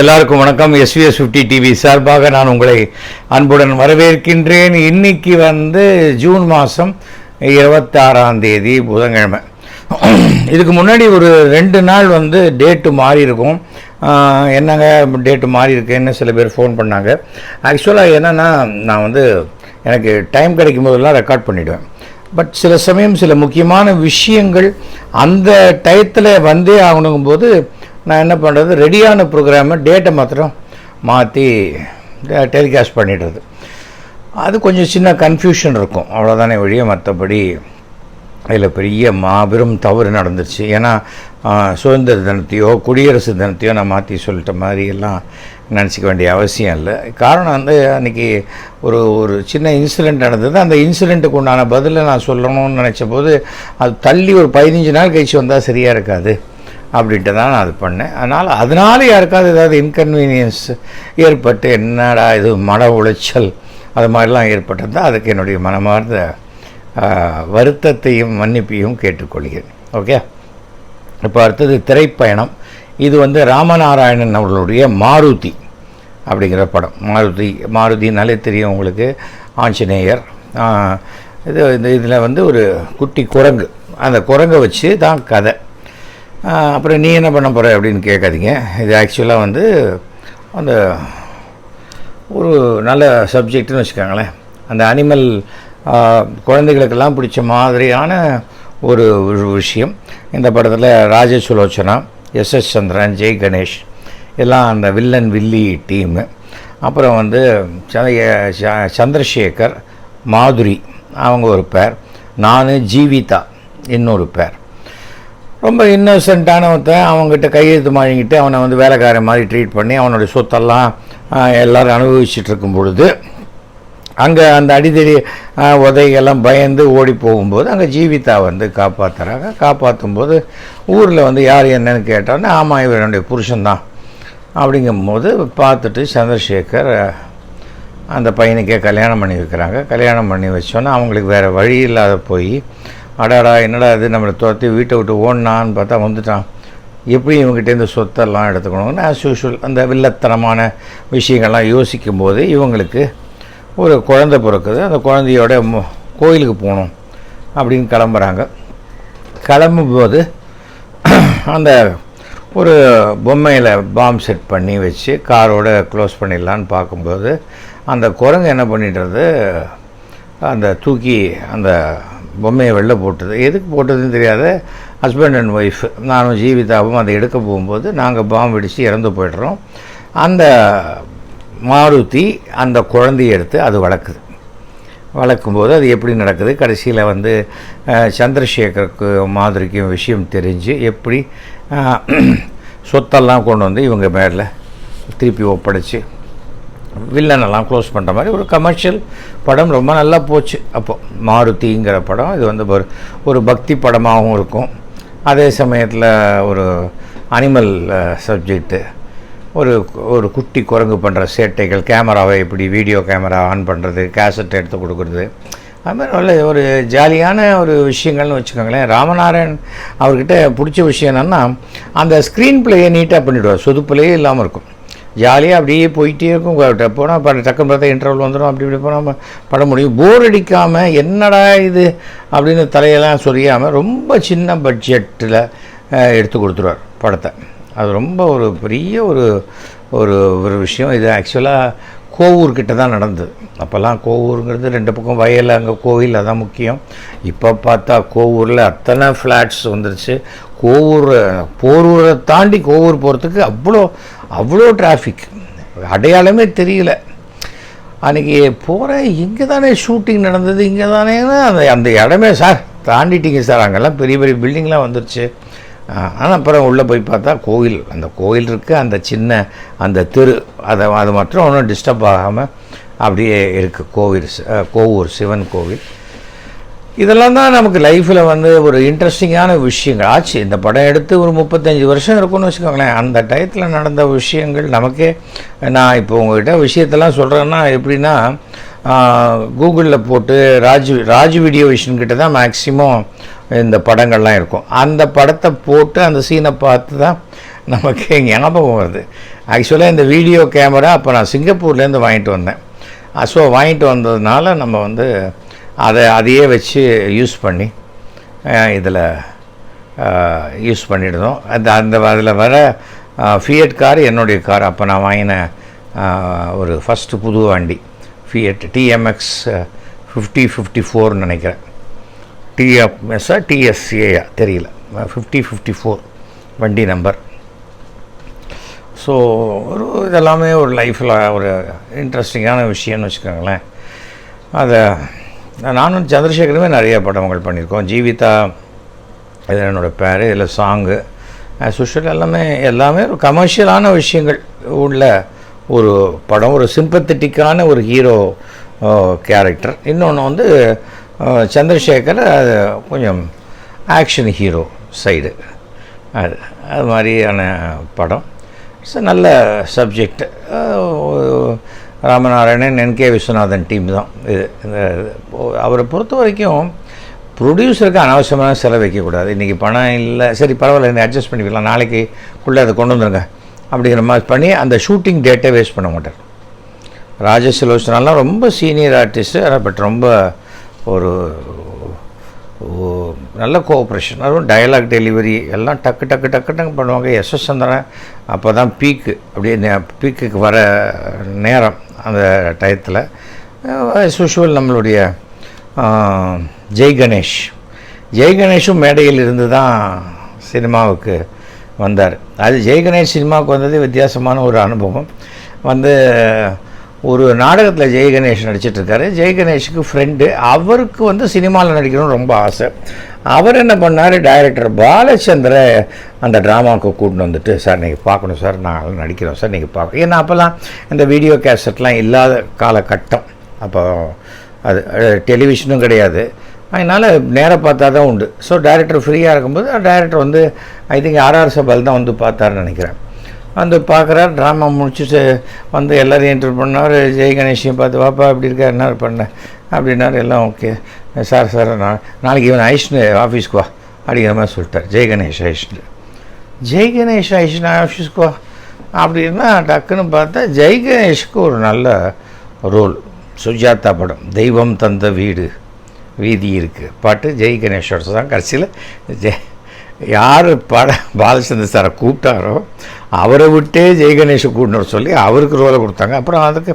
எல்லாருக்கும் வணக்கம். SVS fifty TV சார்பாக நான் உங்களை அன்புடன் வரவேற்கின்றேன். இன்னைக்கு வந்து ஜூன் மாதம் இருபத்தாறாம் தேதி புதன்கிழமை. இதுக்கு முன்னாடி ஒரு ரெண்டு நாள் வந்து டேட்டு மாறி இருக்கும். என்னங்க டேட்டு மாறி இருக்குன்னு சில பேர் ஃபோன் பண்ணாங்க. ஆக்சுவலாக என்னென்னா நான் வந்து எனக்கு டைம் கிடைக்கும் போதெல்லாம் ரெக்கார்ட் பண்ணிவிடுவேன் பட் சில சமயம் சில முக்கியமான விஷயங்கள் அந்த டயத்தில் வந்தே ஆகணுங்கும்போது நான் என்ன பண்ணுறது ரெடியான ப்ரோக்ராமை டேட்டை மாத்திரம் மாற்றி டெலிகாஸ்ட் பண்ணிடுறது. அது கொஞ்சம் சின்ன கன்ஃபியூஷன் இருக்கும். அவ்வளோதானே ஒழிய மற்றபடி அதில் பெரிய மாபெரும் தவறு நடந்துருச்சு. ஏன்னா சுதந்திர தினத்தையோ குடியரசு தினத்தையோ நான் மாற்றி சொல்லிட்ட மாதிரி எல்லாம் நினச்சிக்க வேண்டிய அவசியம் இல்லை. காரணம் வந்து அன்றைக்கி ஒரு ஒரு சின்ன இன்சிடெண்ட் நடந்தது. அந்த இன்சிடெண்ட்டுக்கு உண்டான பதிலை நான் சொல்லணும்னு நினச்ச போது அது தள்ளி ஒரு பதினஞ்சு நாள் கழிச்சு வந்தால் சரியாக இருக்காது. அப்படின்ட்டு தான் நான் அது பண்ணேன். அதனால் அதனால யாருக்காவது ஏதாவது இன்கன்வீனியன்ஸ் ஏற்பட்டு என்னடா இது மன உளைச்சல் அது மாதிரிலாம் ஏற்பட்டிருந்தால் அதுக்கு என்னுடைய மனமார்ந்த வருத்தத்தையும் மன்னிப்பையும் கேட்டுக்கொள்கிறேன். ஓகே இப்போ அடுத்தது திரைப்பயணம். இது வந்து ராமநாராயணன் அவர்களுடைய மாருதி அப்படிங்கிற படம். மாருதி மாருதினாலே தெரியும் உங்களுக்கு ஆஞ்சநேயர். இது இந்த இதில் வந்து ஒரு குட்டி குரங்கு. அந்த குரங்கை வச்சு தான் கதை. அப்புறம் நீ என்ன பண்ண போகிற அப்படின்னு கேட்காதீங்க. இது ஆக்சுவலாக வந்து அந்த ஒரு நல்ல சப்ஜெக்ட்னு வச்சுக்கோங்களேன். அந்த அனிமல் குழந்தைகளுக்கெல்லாம் பிடிச்ச மாதிரியான ஒரு ஒரு விஷயம். இந்த படத்தில் ராஜசுலோச்சனா எஸ் எஸ் சந்திரன் ஜெய் கணேஷ் எல்லாம் அந்த வில்லன் வில்லி டீமு அப்புறம் வந்து ச- ச- சந்திரசேகர் மாதுரி அவங்க ஒரு பேர் நான் ஜீவிதா இன்னொரு பேர் ரொம்ப இன்னோசென்ட்டானவன் அவங்ககிட்ட கையெழுத்து வாங்கிட்டு அவனை வந்து வேலைக்காரன் மாதிரி ட்ரீட் பண்ணி அவனுடைய சொத்தெல்லாம் எல்லோரும் அனுபவிச்சுட்டு இருக்கும் பொழுது அங்கே அந்த அடிதடி உதைகள்லாம் பயந்து ஓடி போகும்போது அங்கே ஜீவிதா வந்து காப்பாற்றுறாங்க காப்பாற்றும் போது ஊரில் வந்து யார் என்னன்னு கேட்டோன்னே ஆமாம் இவருடைய புருஷன்தான். அப்படிங்கும்போது பார்த்துட்டு சந்திரசேகர் அந்த பையனுக்கே கல்யாணம் பண்ணி வைக்கிறாங்க. கல்யாணம் பண்ணி வச்சோன்னே அவங்களுக்கு வேறு வழி இல்லாத போய் அடாடா என்னடா இது? நம்மளை துரத்தி வீட்டை விட்டு ஓடினான்னு பார்த்தா வந்துட்டான். எப்படி இவங்ககிட்டேருந்து சொத்தெல்லாம் எடுத்துக்கணும்னு ஆஸ் யூஷுவல் அந்த வில்லத்தனமான விஷயங்கள்லாம் யோசிக்கும் போது இவங்களுக்கு ஒரு குழந்தை பிறக்குது. அந்த குழந்தையோட கோயிலுக்கு போகணும் அப்படின்னு கிளம்புறாங்க. கிளம்பும்போது அந்த ஒரு பொம்மையில் பாம் செட் பண்ணி வச்சு காரோட க்ளோஸ் பண்ணிடலான்னு பார்க்கும்போது அந்த குரங்கு என்ன பண்ணிடுறது? அந்த தூக்கி அந்த பொம்மையை வெளில போட்டது. எதுக்கு போட்டதுன்னு தெரியாத? ஹஸ்பண்ட் அண்ட் ஒய்ஃப் நானும் ஜீவிதாவும் அதை எடுக்க போகும்போது நாங்கள் பாம் வெடித்து இறந்து போய்டுறோம். அந்த மாருதி அந்த குழந்தையை எடுத்து அது வளர்க்குது. வளர்க்கும்போது அது எப்படி நடக்குது? கடைசியில் வந்து சந்திரசேகருக்கு மாதிரிக்கும் விஷயம் தெரிஞ்சு எப்படி சொத்தெல்லாம் கொண்டு வந்து இவங்க மேலே திருப்பி ஒப்படைச்சு வில்லனெல்லாம் க்ளோஸ் பண்ணுற மாதிரி ஒரு கமர்ஷியல் படம் ரொம்ப நல்லா போச்சு. அப்போது மாருதிங்கிற படம் இது வந்து ஒரு ஒரு பக்தி படமாகவும் இருக்கும். அதே சமயத்தில் ஒரு அனிமல் சப்ஜெக்ட்டு ஒரு ஒரு குட்டி குரங்கு பண்ணுற சேட்டைகள் கேமராவை எப்படி வீடியோ கேமரா ஆன் பண்ணுறது கேசட் எடுத்து கொடுக்குறது. அதுமாதிரி நல்ல ஒரு ஜாலியான ஒரு விஷயங்கள்னு வச்சுக்கோங்களேன். ராமநாராயண் அவர்கிட்ட பிடிச்ச விஷயம் என்னென்னா அந்த ஸ்க்ரீன் பிளேயை நீட்டாக பண்ணிவிடுவார் சொதுப்பிலேயே இல்லாமல் இருக்கும். ஜாலியாக அப்படியே போயிட்டே இருக்கும். போனால் பட டக்குன்னு பார்த்தா இன்டர்வல் வந்துடும் அப்படி இப்படி போனால் பட முடியும். போர் அடிக்காமல் என்னடா இது அப்படின்னு தலையெல்லாம் சொரியாமல் ரொம்ப சின்ன பட்ஜெட்டில் எடுத்து கொடுத்துருவார் படத்தை. அது ரொம்ப ஒரு பெரிய ஒரு ஒரு ஒரு விஷயம். இது ஆக்சுவலாக கோவூர்கிட்ட தான் நடந்தது. அப்போல்லாம் கோவூருங்கிறது ரெண்டு பக்கம் வயல் அங்கே கோவில் அதான் முக்கியம். இப்போ பார்த்தா கோவூரில் அத்தனை ஃப்ளாட்ஸ் வந்துருச்சு. கோவூர் போரூரை தாண்டி கோவூர் போகிறதுக்கு அவ்வளோ அவ்வளோ டிராஃபிக் அடையாளமே தெரியல. அன்றைக்கி போகிறேன் இங்கே தானே ஷூட்டிங் நடந்தது இங்கே தானேன்னா அந்த அந்த இடமே சார் தாண்டிட்டீங்க சார் அங்கெல்லாம் பெரிய பெரிய பில்டிங்லாம் வந்துருச்சு. ஆனால் அப்புறம் உள்ளே போய் பார்த்தா கோயில். அந்த கோயில் இருக்குது அந்த சின்ன அந்த தெரு. அதை அது மட்டும் ஒன்றும் டிஸ்டர்ப் ஆகாமல் அப்படியே இருக்குது கோவில் கோவூர் சிவன் கோவில். இதெல்லாம் தான் நமக்கு லைஃப்பில் வந்து ஒரு இன்ட்ரெஸ்டிங்கான விஷயங்கள். ஆச்சு இந்த படம் எடுத்து ஒரு முப்பத்தஞ்சு வருஷம் இருக்கும்னு வச்சுக்கோங்களேன். அந்த டயத்தில் நடந்த விஷயங்கள் நமக்கே நான் இப்போ உங்ககிட்ட விஷயத்தெல்லாம் சொல்கிறேன்னா எப்படின்னா கூகுளில் போட்டு ராஜ் ராஜ் வீடியோ விஷன் கிட்ட தான் மேக்ஸிமம் இந்த படங்கள்லாம் இருக்கும். அந்த படத்தை போட்டு அந்த சீனை பார்த்து தான் நமக்கு ஞாபகம் வருது. ஆக்சுவலாக இந்த வீடியோ கேமரா அப்போ நான் சிங்கப்பூர்லேருந்து வாங்கிட்டு வந்தேன். ஸோ வாங்கிட்டு வந்ததுனால நம்ம வந்து அதை அதையே வச்சு யூஸ் பண்ணி இதில் யூஸ் பண்ணிடுதோம் அந்த அந்த அதில் வர ஃபியட் கார் என்னுடைய கார் அப்போ நான் வாங்கின ஒரு ஃபஸ்ட்டு புது வண்டி. ஃபியட் டிஎம்எக்ஸ் ஃபிஃப்டி ஃபிஃப்டி ஃபோர்னு நினைக்கிறேன். டிஎம்எஸ்ஸா டிஎஸ்ஏயா தெரியல. ஃபிஃப்டி ஃபிஃப்டி ஃபோர் வண்டி நம்பர் ஸோ ஒரு இதெல்லாமே ஒரு லைஃப்பில் ஒரு இன்ட்ரெஸ்டிங்கான விஷயம்னு வச்சுக்கோங்களேன். அதை நானும் சந்திரசேகருமே நிறைய படங்கள் பண்ணியிருக்கோம். ஜீவிதா இது என்னோடய பேர் இதில் சாங்கு சுஷல் எல்லாமே எல்லாமே ஒரு கமர்ஷியலான விஷயங்கள் உள்ள ஒரு படம் ஒரு சிம்பத்தட்டிக்கான ஒரு ஹீரோ கேரக்டர் இன்னொன்று வந்து சந்திரசேகர் அது கொஞ்சம் ஆக்ஷன் ஹீரோ சைடு அது அது மாதிரியான படம். இட்ஸ் நல்ல subject Ramanarayanan N K Viswanathan team தான். இது இந்த அவரை பொறுத்த வரைக்கும் ப்ரொடியூசருக்கு அனாவசியமான செலவு வைக்கக்கூடாது இன்றைக்கி பணம் இல்லை சரி பரவாயில்ல இந்த அட்ஜஸ்ட் பண்ணிக்கலாம். நாளைக்குள்ளே அதை கொண்டு வந்துருங்க. அப்படிங்கிற மாதிரி பண்ணி அந்த ஷூட்டிங் டேட்டை வேஸ்ட் பண்ண மாட்டார். ராஜசிலோச்சனாலாம் ரொம்ப சீனியர் ஆர்டிஸ்ட்டு பட் ரொம்ப ஒரு நல்ல கோஆப்ரேஷன் அதுவும் டயலாக் டெலிவரி எல்லாம் டக்கு டக்கு டக்கு டக்கு பண்ணுவாங்க. எஸ் எஸ் சந்திரன் அப்போ தான் பீக்கு அப்படியே பீக்குக்கு வர நேரம் அந்த டயத்தில். யூஷுவல் நம்மளுடைய ஜெய் கணேஷ். ஜெய் கணேஷும் மேடையில் இருந்து தான் சினிமாவுக்கு வந்தார். அது ஜெய் கணேஷ் சினிமாவுக்கு வந்தது வித்தியாசமான ஒரு அனுபவம். வந்து ஒரு நாடகத்தில் ஜெய கணேஷ் நடிச்சிட்டு ஜெய கணேஷுக்கு ஃப்ரெண்டு அவருக்கு வந்து சினிமாவில் நடிக்கணும்னு ரொம்ப ஆசை. அவர் என்ன பண்ணார்? டைரக்டர் பாலச்சந்திர அந்த ட்ராமாவுக்கு கூட்டின்னு வந்துட்டு சார் நீங்கள் பார்க்கணும் சார். நாங்கள் நடிக்கிறோம் சார். நீங்கள் பார்க்கணும் ஏன்னா அப்போல்லாம் இந்த வீடியோ கேசட்லாம் இல்லாத காலகட்டம். அப்போ அது டெலிவிஷனும் கிடையாது. அதனால் நேராக பார்த்தா தான் உண்டு. ஸோ டைரக்டர் ஃப்ரீயாக இருக்கும்போது டைரக்டர் வந்து ஐ திங்க் ஆர்ஆர் சபால் தான் வந்து பார்த்தாருன்னு நினைக்கிறேன். வந்து பார்க்குறாரு. ட்ராமா முடிச்சுட்டு வந்து எல்லோரையும் என்டர் பண்ணார் ஜெய் கணேஷையும் பார்த்து வாப்பா அப்படி இருக்கார்? என்ன பண்ண? அப்படின்னாரு. எல்லாம் ஓகே சார் சார் நான் நாளைக்கு இவன் ஐஷ்னு ஆஃபீஸ்க்கு வா. அப்படிங்கிற மாதிரி சொல்லிட்டார். ஜெய் கணேஷ் ஐஷ்னு ஜெய் கணேஷ் ஐஷ்னு ஆஃபீஸ்க்கு வா. அப்படின்னா டக்குன்னு பார்த்தா ஜெய் கணேஷ்க்கு ஒரு நல்ல ரோல் சுஜாதா படம். தெய்வம் தந்த வீடு. வீதி இருக்குது பாட்டு ஜெய் கணேஷோட தான். கடைசியில் ஜெய் யார் பட பாலச்சந்திர சாரை கூப்பிட்டாரோ அவரை விட்டே ஜெய் கணேஷை கூட்டினு சொல்லி அவருக்கு ரோலை கொடுத்தாங்க. அப்புறம் அதுக்கு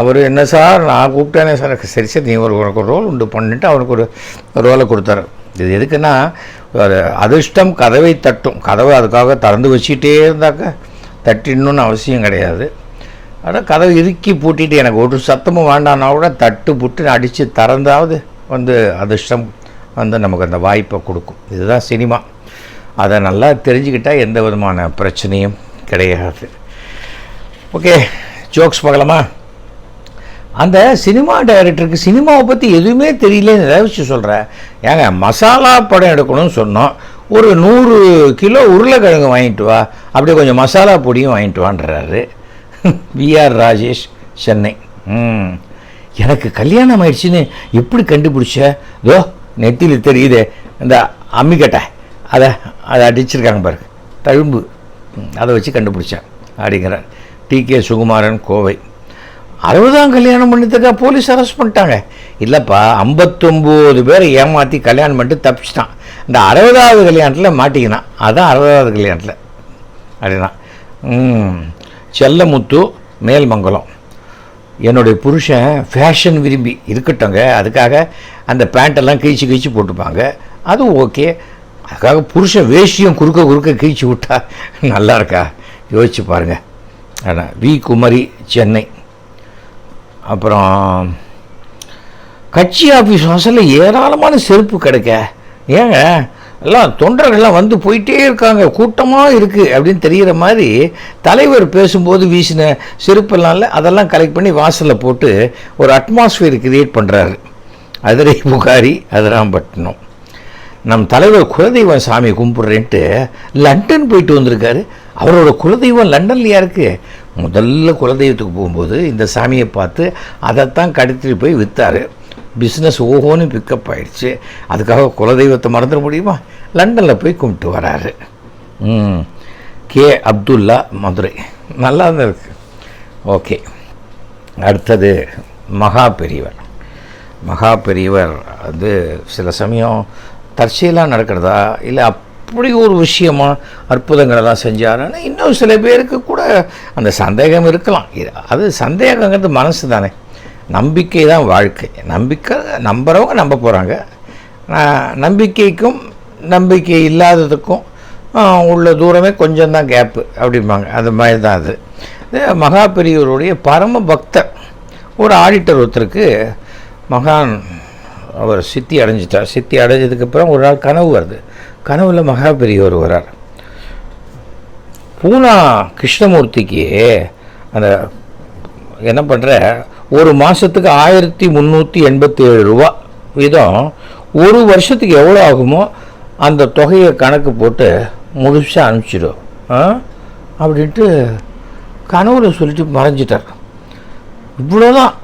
அவர் என்ன சார் நான் கூப்பிட்டேனே சார். சரி சரி நீ ஒரு உனக்கு ஒரு ரோல் உண்டு பண்ணிட்டு அவனுக்கு ஒரு ரோலை கொடுத்தாரு. இது எதுக்குன்னா அதிர்ஷ்டம் கதவை தட்டும். கதவை அதுக்காக திறந்து வச்சுக்கிட்டே இருந்தாக்க தட்டிடணும்னு அவசியம் கிடையாது. ஆனால் கதவை இறுக்கி பூட்டிட்டு எனக்கு ஒரு சத்தமும் வேண்டான்னா கூட தட்டு புட்டு அடித்து திறந்தாவது வந்து அதிர்ஷ்டம் வந்து நமக்கு அந்த வாய்ப்பை கொடுக்கும். இதுதான் சினிமா. அதை நல்லா தெரிஞ்சுக்கிட்டால் எந்த விதமான பிரச்சனையும் கிடையாது. ஓகே ஜோக்ஸ் பார்க்கலாமா? அந்த சினிமா டைரக்டருக்கு சினிமாவை பற்றி எதுவுமே தெரியலன்னு ஏதாவது சொல்கிறேன் ஏங்க மசாலா படம் எடுக்கணும்னு சொன்னோம். ஒரு நூறு கிலோ உருளைக்கிழங்கு வாங்கிட்டு வா. அப்படியே கொஞ்சம் மசாலா பொடியும் வாங்கிட்டு வான்றாரு. விஆர் ராஜேஷ் சென்னை. ம். எனக்கு கல்யாணம் ஆயிடுச்சுன்னு எப்படி கண்டுபிடிச்ச? இதோ நெத்தியில் தெரியுதே. இந்த அம்மிக்கட்டை அதை அதை அடிச்சிருக்காங்க பாருங்க. தழும்பு. அதை வச்சு கண்டுபிடிச்சேன். அப்படிங்கிறார் டி கே சுகுமாரன் கோவை. அறுபதாம் கல்யாணம் பண்ணிட்டுக்கா போலீஸ் அரெஸ்ட் பண்ணிட்டாங்க. இல்லைப்பா ஐம்பத்தொம்போது பேரை ஏமாற்றி கல்யாணம் பண்ணிட்டு தப்பிச்சிட்டான். இந்த அறுபதாவது கல்யாணத்தில் மாட்டிக்கினான். அதான் அறுபதாவது கல்யாணத்தில். அப்படின்னா செல்லமுத்து மேல்மங்கலம். என்னுடைய புருஷன் ஃபேஷன் விரும்பி இருக்கட்டும்ங்க. அதுக்காக அந்த பேண்ட்டெல்லாம் கிழிச்சு கிழிச்சு போட்டுப்பாங்க அது ஓகே அதுக்காக புருஷன் வேஷ்டியும் குறுக்க குறுக்க கீழ்ச்சி விட்டா நல்லா இருக்கா? யோசிச்சு பாருங்கள் ஆனால் வி. குமரி சென்னை. அப்புறம் கட்சி ஆஃபீஸ் வாசலில் ஏராளமான செருப்பு கிடைக்க. ஏங்க எல்லாம் தொண்டர்கள்லாம் வந்து போயிட்டே இருக்காங்க. கூட்டமாக இருக்குது அப்படின்னு தெரிகிற மாதிரி தலைவர் பேசும்போது வீசின செருப்பெல்லாம்ல அதெல்லாம் கலெக்ட் பண்ணி வாசலில் போட்டு ஒரு அட்மாஸ்பியர் கிரியேட் பண்ணுறாரு அதிரை புகாரி அதிராம்பட்டினம். நம் தலைவர் குலதெய்வம் சாமி கும்பிட்றேன்ட்டு லண்டன் போயிட்டு வந்திருக்காரு. அவரோட குலதெய்வம் லண்டன்லையா இருக்குது முதல்ல குலதெய்வத்துக்கு போகும்போது இந்த சாமியை பார்த்து அதைத்தான் கடத்திட்டு போய் விற்றாரு பிஸ்னஸ் ஓஹோன்னு பிக்கப் ஆயிடுச்சு. அதுக்காக குலதெய்வத்தை மறந்துட முடியுமா? லண்டனில் போய் கும்பிட்டு வராரு. கே. அப்துல்லா மதுரை. நல்லா தான் இருக்கு. ஓகே. அடுத்தது மகா பெரியவர். மகா பெரியவர் அது சில சமயம் தற்செயலாக நடக்கிறதா? இல்லை அப்படி ஒரு விஷயமா அற்புதங்களெல்லாம் செஞ்சாருன்னு இன்னும் சில பேருக்கு கூட அந்த சந்தேகம் இருக்கலாம். இது- அது சந்தேகங்கிறது மனசு தானே. நம்பிக்கை தான் வாழ்க்கை. நம்பிக்கை நம்புறவங்க நம்ப போகிறாங்க நம்பிக்கைக்கும் நம்பிக்கை இல்லாததுக்கும் உள்ள தூரமே கொஞ்சம் தான் கேப்பு அப்படிம்பாங்க. அது மாதிரி தான் அது. மகா பெரியவருடைய பரம பக்தர். ஒரு ஆடிட்டர் ஒருத்தருக்கு மகான் அவர் சித்தி அடைஞ்சிட்டார். சித்தி அடைஞ்சதுக்கப்புறம் ஒரு நாள் கனவு வருது. கனவுல மகா பெரியவர் வரார். பூனா கிருஷ்ணமூர்த்திக்கு அந்த என்ன பண்ணுற ஒரு மாதத்துக்கு ஆயிரத்தி முந்நூற்றி எண்பத்தி ஏழு ரூபா வீதம் ஒரு வருஷத்துக்கு எவ்வளோ ஆகுமோ அந்த தொகையை கணக்கு போட்டு முழுசாக அனுப்பிச்சிடும் ஆ? அப்படின்ட்டு கனவுல சொல்லிட்டு மறைஞ்சிட்டார். இவ்வளோதான்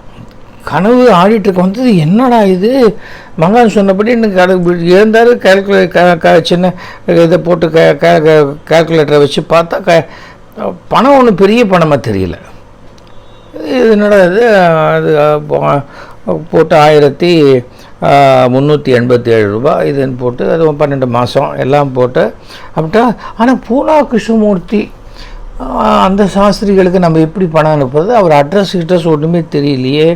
கனவு ஆடிட்டுருக்கு வந்தது என்னடா இது? மங்கான் சொன்னபடி எனக்கு கணக்கு இருந்தார் கேல்குலே க- சின்ன இதை போட்டு க கேல்குலேட்டரை வச்சு பார்த்தா க பணம் ஒன்றும் பெரிய பணமாக தெரியல. இது என்னடா இது? அது போட்டு ஆயிரத்தி முந்நூற்றி எண்பத்தி ஏழு ரூபாய் இதுன்னு போட்டு அது பன்னெண்டு மாதம் எல்லாம் போட்டு அப்படின்ட்டா ஆனால் பூனா கிருஷ்ணமூர்த்தி அந்த சாஸ்திரிகளுக்கு நம்ம எப்படி பணம் அனுப்புறது? அவர் அட்ரஸ் கிட்ட ஒன்றுமே தெரியலையே.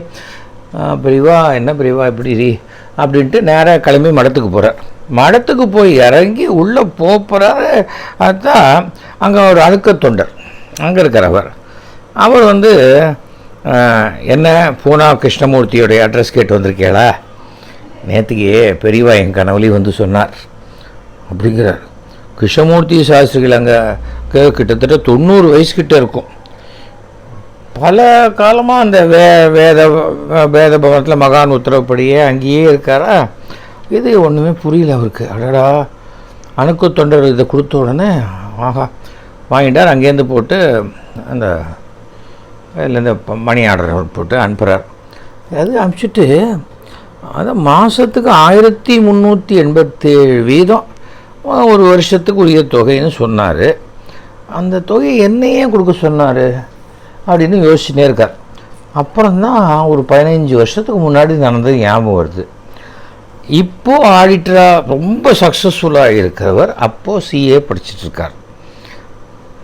பெரியவா என்ன பெரியவா இப்படி இரு? அப்படின்ட்டு நேராக கிளம்பி மடத்துக்கு போகிறார் மடத்துக்கு போய் இறங்கி உள்ளே போகிறாரு அதுதான் அங்கே ஒரு அழுக்க தொண்டர். அங்கே இருக்கிறவர் அவர். வந்து என்ன பூனா கிருஷ்ணமூர்த்தியோடைய அட்ரஸ் கேட்டு வந்திருக்கீங்களா? நேற்றுக்கு பெரியவா என் கனவுலையும் வந்து சொன்னார். அப்படிங்கிறார். கிருஷ்ணமூர்த்தி சாஸ்திரிகள் அங்கே கிட்டத்தட்ட தொண்ணூறு வயசுக்கிட்ட இருக்கும். பல காலமாக அந்த வே வேத வேத பவனத்தில் மகான் உத்தரவுப்படியே அங்கேயே இருக்காரா? இது ஒன்றுமே புரியல அவருக்கு. அடடா. அணுக்கு தொண்டர் இதை கொடுத்த உடனே ஆகா வாங்கிட்டார். அங்கேருந்து போட்டு அந்த இதில் இந்த ப- மணி ஆர்டர் போட்டு அனுப்புகிறார் அது அனுப்பிச்சிட்டு அது மாதத்துக்கு ஆயிரத்தி முந்நூற்றி எண்பத்தேழு வீதம் ஒரு வருஷத்துக்கு உரிய தொகைன்னு சொன்னார். அந்த தொகை என்னையே கொடுக்க சொன்னார்? அப்படின்னு யோசிச்சுட்டே இருக்கார். அப்புறம்தான் ஒரு பதினஞ்சு வருஷத்துக்கு முன்னாடி நடந்தது ஞாபகம் வருது. இப்போது ஆடிட்டராக ரொம்ப சக்ஸஸ்ஃபுல்லாக இருக்கிறவர் அப்போது சிஏ இருக்கார்.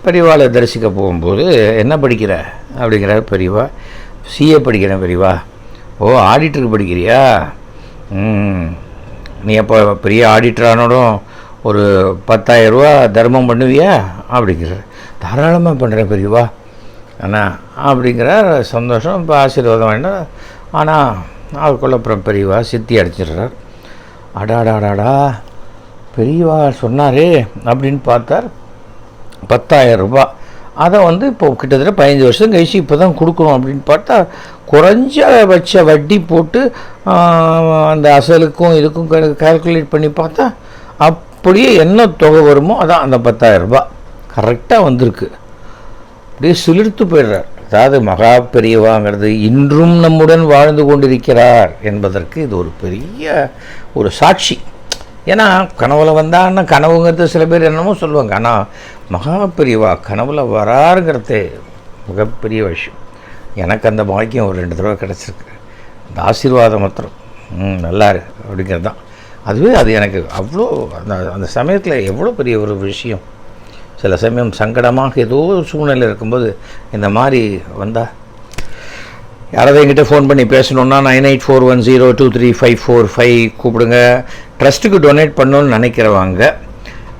பெரியவாளை தரிசிக்க போகும்போது என்ன படிக்கிற? அப்படிங்கிறார் பெரியவா. சிஏ படிக்கிறேன் பெரியவா. ஓ ஆடிட்டருக்கு படிக்கிறியா? நீ அப்போ பெரிய ஆடிட்டரானோடும் ஒரு பத்தாயிரம் தர்மம் பண்ணுவியா? அப்படிங்கிறார். தாராளமாக பண்ணுறேன் பெரியவா. அண்ணா அப்படிங்கிறார் சந்தோஷம் இப்போ ஆசீர்வாதம் வேண்டாம் ஆனால் அவருக்குள்ள அப்புறம் பெரியவா சித்தி அடிச்சிடுறார். அடாடாடாடா பெரியவா சொன்னாரே அப்படின்னு பார்த்தார். பத்தாயிரம் ரூபாய். அதை வந்து இப்போ கிட்டத்தட்ட பதினஞ்சு வருஷம் கழிச்சு இப்போ தான் கொடுக்கணும் அப்படின்னு பார்த்தா குறைஞ்சபட்ச வட்டி போட்டு அந்த அசலுக்கும் இதுக்கும் கால்குலேட் பண்ணி பார்த்தா அப்படியே என்ன தொகை வருமோ அதான் அந்த பத்தாயிரம் ரூபாய். கரெக்டாக வந்திருக்கு. அப்படியே சிலிர்த்து போயிடுறார். அதாவது மகா பெரியவாங்கிறது இன்றும் நம்முடன் வாழ்ந்து கொண்டிருக்கிறார் என்பதற்கு இது ஒரு பெரிய ஒரு சாட்சி. ஏன்னா கனவுல வந்தான்னா கனவுங்கிறது சில பேர் என்னமோ சொல்லுவாங்க. ஆனால் மகா பெரியவா கனவுல வராருங்கிறது மிகப்பெரிய விஷயம். எனக்கு அந்த பாக்கியம் ஒரு ரெண்டு தடவை கிடச்சிருக்கு. அந்த ஆசீர்வாதம் மாத்திரம். நல்லா இருக்கு அப்படிங்கிறது தான் அதுவே அது எனக்கு அவ்வளோ அந்த அந்த சமயத்தில் எவ்வளோ பெரிய ஒரு விஷயம். சில சமயம் சங்கடமாக ஏதோ ஒரு சூழ்நிலை இருக்கும்போது இந்த மாதிரி வந்தால் யாராவது எங்கிட்ட ஃபோன் பண்ணி பேசணுன்னா nine eight four one zero two three five four five கூப்பிடுங்க. ட்ரஸ்ட்டுக்கு டொனேட் பண்ணணும்னு நினைக்கிறவங்க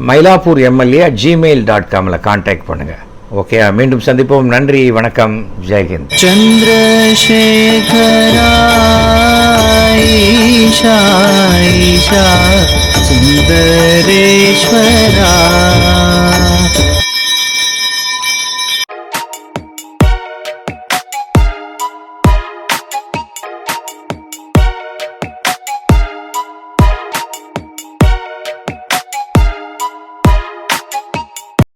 மயிலாப்பூர் எம்எல்ஏ ஜிமெயில் டாட் காமில் காண்டாக்ட் பண்ணுங்கள் ஓகே மீண்டும் சந்திப்போம். நன்றி வணக்கம். ஜெய்ஹிந்த் சந்திரசேகராயிஷாயிஷா சுந்தரேஸ்வரா. you